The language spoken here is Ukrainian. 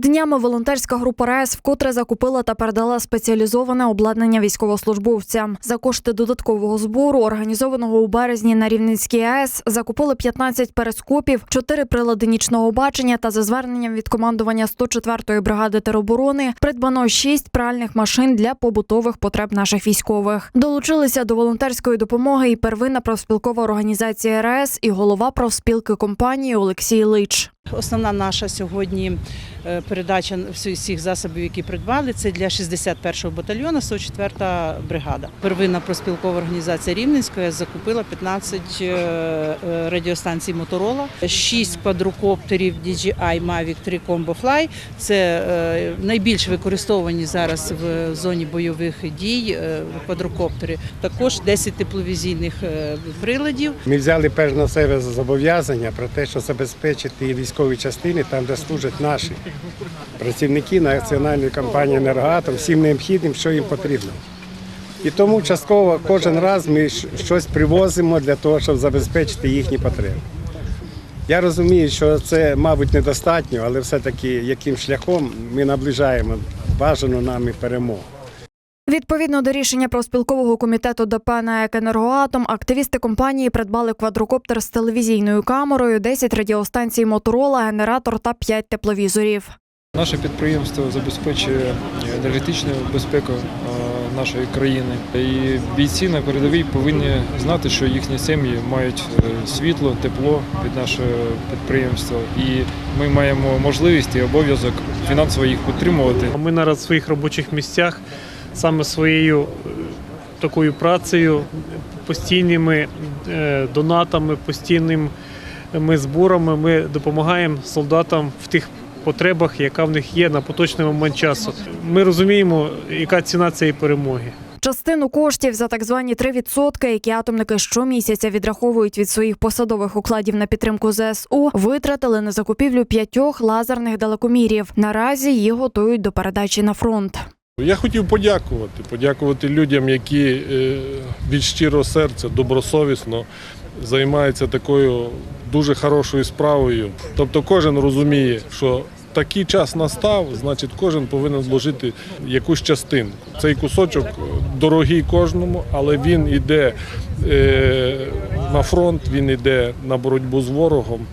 Днями волонтерська група РЕС вкотре закупила та передала спеціалізоване обладнання військовослужбовцям. За кошти додаткового збору, організованого у березні на Рівненській АЕС, закупили 15 перископів, 4 прилади нічного бачення та за зверненням від командування 104-ї бригади тероборони придбано 6 пральних машин для побутових потреб наших військових. Долучилися до волонтерської допомоги і первинна профспілкова організація РЕС і голова профспілки компанії Олексій Лич. Основна наша сьогодні е, передача всіх засобів, які придбали, це для 61-го батальйону, 104-та бригада. Первинна проспілкова організація Рівненської закупила 15 е, е, радіостанцій Моторола, 6 квадрокоптерів DJI Mavic 3 Combo Fly. Це найбільш використовані зараз в зоні бойових дій квадрокоптери. Також 10 тепловізійних приладів. Ми взяли перш на себе зобов'язання про те, що забезпечити військові частини там, де служать наші працівники національної компанії «Енергоатом» всім необхідним, що їм потрібно. І тому частково кожен раз ми щось привозимо для того, щоб забезпечити їхні потреби. Я розумію, що це, мабуть, недостатньо, але все-таки яким шляхом ми наближаємо бажану нами перемогу. Відповідно до рішення профспілкового комітету ДП на «Енергоатом», активісти компанії придбали квадрокоптер з телевізійною камерою, 10 радіостанцій Моторола, генератор та 5 тепловізорів. Наше підприємство забезпечує енергетичну безпеку е, нашої країни. І бійці на передовій повинні знати, що їхні сім'ї мають е, світло, тепло від нашого підприємства. І ми маємо можливість і обов'язок фінансово їх підтримувати. Ми наразі в своїх робочих місцях саме своєю е, такою працею, постійними е, донатами, постійними зборами ми допомагаємо солдатам в тих потребах, яка в них є на поточний момент часу. Ми розуміємо, яка ціна цієї перемоги. Частину коштів за так звані 3%, які атомники щомісяця відраховують від своїх посадових укладів на підтримку ЗСУ, витратили на закупівлю п'ятьох лазерних далекомірів. Наразі їх готують до передачі на фронт. Я хотів подякувати, подякувати людям, які е, від щирого серця, добросовісно займаються такою дуже хорошою справою. Тобто кожен розуміє, що такий час настав, значить кожен повинен вложити якусь частинку. Цей кусочок дорогий кожному, але він йде е, на фронт, він йде на боротьбу з ворогом.